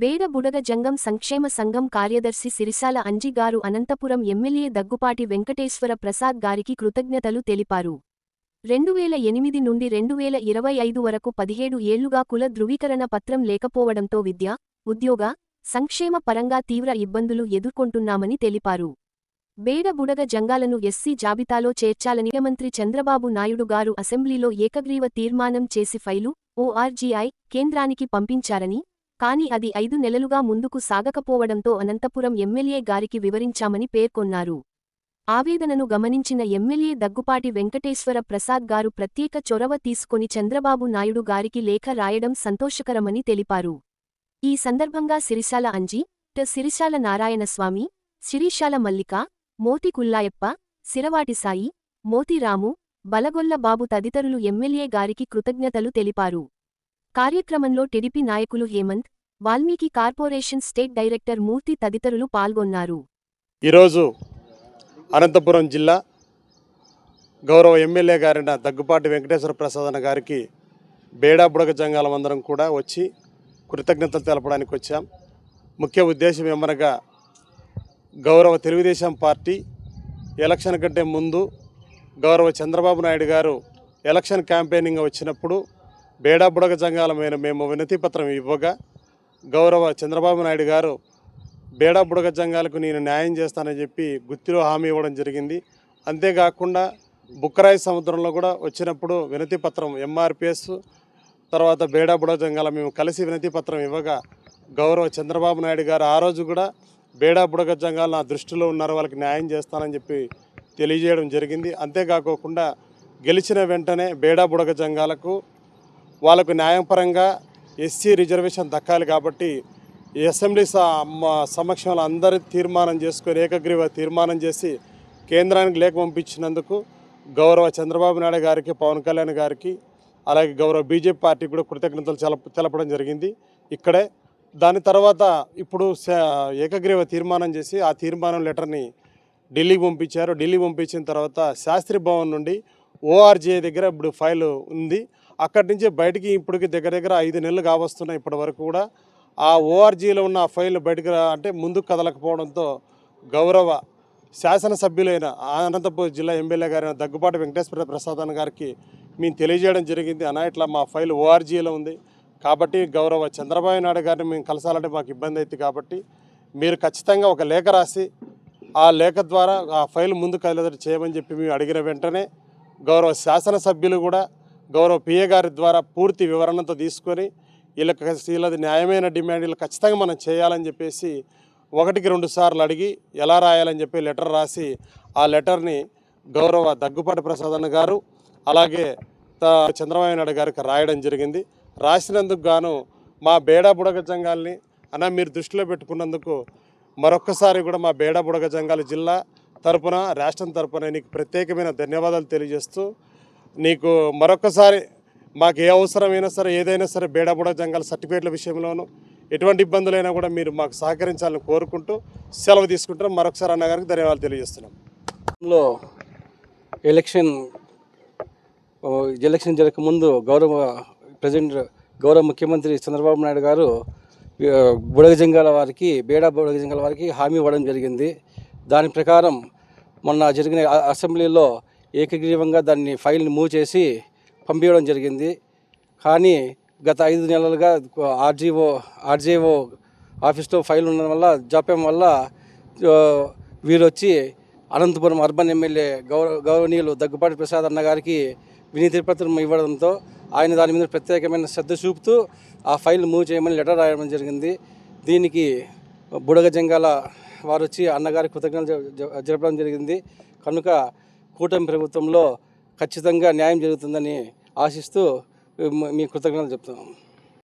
బేడ బుడగ జంగం సంక్షేమ సంఘం కార్యదర్శి సిరిసాల అంజి గారు అనంతపురం ఎమ్మెల్యే దగ్గుపాటి వెంకటేశ్వర ప్రసాద్ గారికి కృతజ్ఞతలు తెలిపారు. రెండువేల ఎనిమిది నుండి రెండువేల ఇరవై ఐదు వరకు పదిహేడు ఏళ్ళుగా కుల ధృవీకరణ పత్రం లేకపోవడంతో విద్య ఉద్యోగ సంక్షేమ పరంగా తీవ్ర ఇబ్బందులు ఎదుర్కొంటున్నామని తెలిపారు. బేడ బుడగ జంగాలను ఎస్సీ జాబితాలో చేర్చాలని ముఖ్యమంత్రి చంద్రబాబు నాయుడు గారు అసెంబ్లీలో ఏకగ్రీవ తీర్మానం చేసి ఫైలు ఓఆర్జీఐ కేంద్రానికి పంపించారని కాని అది ఐదు నెలలుగా ముందుకు సాగకపోవడంతో అనంతపురం ఎమ్మెల్యే గారికి వివరించామని పేర్కొన్నారు. ఆవేదనను గమనించిన ఎమ్మెల్యే దగ్గుపాటి వెంకటేశ్వర ప్రసాద్ గారు ప్రత్యేక చొరవ తీసుకొని చంద్రబాబు నాయుడు గారికి లేఖ రాయడం సంతోషకరమని తెలిపారు. ఈ సందర్భంగా సిరిశాల అంజి ట. సిరిశాల నారాయణస్వామి శిరీశాల మల్లిక మోతి కుల్లాయప్ప సిరవాటిసాయి మోతిరాము బలగొల్ల బాబు తదితరులు ఎమ్మెల్యే గారికి కృతజ్ఞతలు తెలిపారు. కార్యక్రమంలో టిడిపి నాయకులు Hemanth Valmiki corporation state director Murthy తదితరులు పాల్గొన్నారు. ఈరోజు అనంతపురం జిల్లా గౌరవ ఎమ్మెల్యే గారైన దగ్గుపాటి వెంకటేశ్వర ప్రసాద్ అన్న గారికి బేడా బుడగ జంగాలం అందరం కూడా వచ్చి కృతజ్ఞతలు తెలపడానికి వచ్చాం. ముఖ్య ఉద్దేశం ఏమనగా గౌరవ తెలుగుదేశం పార్టీ ఎలక్షన్ కంటే ముందు గౌరవ చంద్రబాబు నాయుడు గారు ఎలక్షన్ క్యాంపెయినింగ్ వచ్చినప్పుడు బేడా బుడగ జంగాలమైన మేము వినతి పత్రం ఇవ్వగా గౌరవ చంద్రబాబు నాయుడు గారు బేడా బుడగ జంగాలకు నేను న్యాయం చేస్తానని చెప్పి గుత్తిలో హామీ ఇవ్వడం జరిగింది. అంతేకాకుండా బుక్కరాయి సముద్రంలో కూడా వచ్చినప్పుడు వినతి పత్రం ఎంఆర్పిఎస్ తర్వాత బేడా బుడగ జంగాల మేము కలిసి వినతి పత్రం ఇవ్వగా గౌరవ చంద్రబాబు నాయుడు గారు ఆ రోజు కూడా బేడా బుడగ సంఘాలు నా దృష్టిలో ఉన్నారు వాళ్ళకి న్యాయం చేస్తానని చెప్పి తెలియజేయడం జరిగింది. అంతేకాకుండా గెలిచిన వెంటనే బేడా బుడగ జంగాలకు వాళ్ళకు న్యాయపరంగా ఎస్సీ రిజర్వేషన్ దక్కాలి కాబట్టి ఈ అసెంబ్లీ సమక్షంలో అందరి తీర్మానం చేసుకొని ఏకగ్రీవ తీర్మానం చేసి కేంద్రానికి లేఖ పంపించినందుకు గౌరవ చంద్రబాబు నాయుడు గారికి పవన్ కళ్యాణ్ గారికి అలాగే గౌరవ బీజేపీ పార్టీకి కూడా కృతజ్ఞతలు తెలప తెలపడం జరిగింది ఇక్కడే. దాని తర్వాత ఇప్పుడు ఏకగ్రీవ తీర్మానం చేసి ఆ తీర్మానం లెటర్ని ఢిల్లీకి పంపించారు. ఢిల్లీ పంపించిన తర్వాత శాస్త్రి భవన్ నుండి ఓఆర్జీఏ దగ్గర ఇప్పుడు ఫైల్ ఉంది. అక్కడి నుంచి బయటికి ఇప్పటికి దగ్గర దగ్గర ఐదు నెలలు కావస్తున్నాయి ఇప్పటి వరకు కూడా. ఆ ఓఆర్జీలో ఉన్న ఆ ఫైల్ బయటకు రా అంటే ముందుకు కదలకపోవడంతో గౌరవ శాసనసభ్యులైన అనంతపూర్ జిల్లా ఎమ్మెల్యే గారైన దగ్గుబాటి వెంకటేశ్వర ప్రసాద్ అన్న గారికి మేము తెలియజేయడం జరిగింది. అన్న ఇట్లా మా ఫైల్ ఓఆర్జీలో ఉంది. కాబట్టి గౌరవ చంద్రబాబు నాయుడు గారిని మేము కలసాలంటే మాకు ఇబ్బంది అవుతుంది కాబట్టి మీరు ఖచ్చితంగా ఒక లేఖ రాసి ఆ లేఖ ద్వారా ఆ ఫైల్ ముందు కదిలేటట్టు చేయమని చెప్పి మేము అడిగిన వెంటనే గౌరవ శాసనసభ్యులు కూడా గౌరవ పిఏ గారి ద్వారా పూర్తి వివరణతో తీసుకొని వీళ్ళకి వీళ్ళది న్యాయమైన డిమాండ్ వీళ్ళు ఖచ్చితంగా మనం చేయాలని చెప్పేసి ఒకటికి రెండు సార్లు అడిగి ఎలా రాయాలని చెప్పి లెటర్ రాసి ఆ లెటర్ని గౌరవ దగ్గుపాటి ప్రసాద్ అన్న గారు అలాగే త- చంద్రబాబు నాయుడు గారికి రాయడం జరిగింది. రాసినందుకు గాను మా బేడా బుడగ జంగాల్ని అన్న మీరు దృష్టిలో పెట్టుకున్నందుకు మరొక్కసారి కూడా మా బేడా బుడగ జంగాల జిల్లా తరపున రాష్ట్రం తరపున నీకు ప్రత్యేకమైన ధన్యవాదాలు తెలియజేస్తూ నీకు మరొకసారి మాకు ఏ అవసరమైనా సరే ఏదైనా సరే బేడా బుడగ జంగాల సర్టిఫికేట్ల విషయంలోనూ ఎటువంటి ఇబ్బందులైనా కూడా మీరు మాకు సహకరించాలని కోరుకుంటూ సెలవు తీసుకుంటాం మరొకసారి అన్నగారికి ధన్యవాదాలు తెలియజేస్తున్నాం. లో ఎలక్షన్ ఎలక్షన్ జరగకముందు గౌరవ ప్రజెంట్ గౌరవ ముఖ్యమంత్రి చంద్రబాబు నాయుడు గారు బుడగ బుడగజంగాల వారికి బేడా బుడగజంగాల వారికి హామీ ఇవ్వడం జరిగింది. దాని ప్రకారం మొన్న జరిగిన అసెంబ్లీలో ఏకగ్రీవంగా దాన్ని ఫైల్ని మూవ్ చేసి పంపించడం జరిగింది. కానీ గత ఐదు నెలలుగా ఆర్జీఓ ఆర్జీఓ ఆఫీస్లో ఫైల్ ఉండడం వల్ల జాప్యం వల్ల వీరు వచ్చి అనంతపురం అర్బన్ ఎమ్మెల్యే గౌరవ గౌరవనీయులు దగ్గుపాటి ప్రసాద్ అన్న గారికి వినీతి పత్రం ఇవ్వడంతో ఆయన దాని మీద ప్రత్యేకమైన శ్రద్ధ చూపుతూ ఆ ఫైల్ మూవ్ చేయమని లెటర్ రాయడం జరిగింది. దీనికి బుడగ జంగాల వారు వచ్చి అన్నగారి కృతజ్ఞతలు జరపడం జరిగింది. కనుక కూటమి ప్రభుత్వంలో ఖచ్చితంగా న్యాయం జరుగుతుందని ఆశిస్తూ మీ కృతజ్ఞతలు చెప్తున్నాం.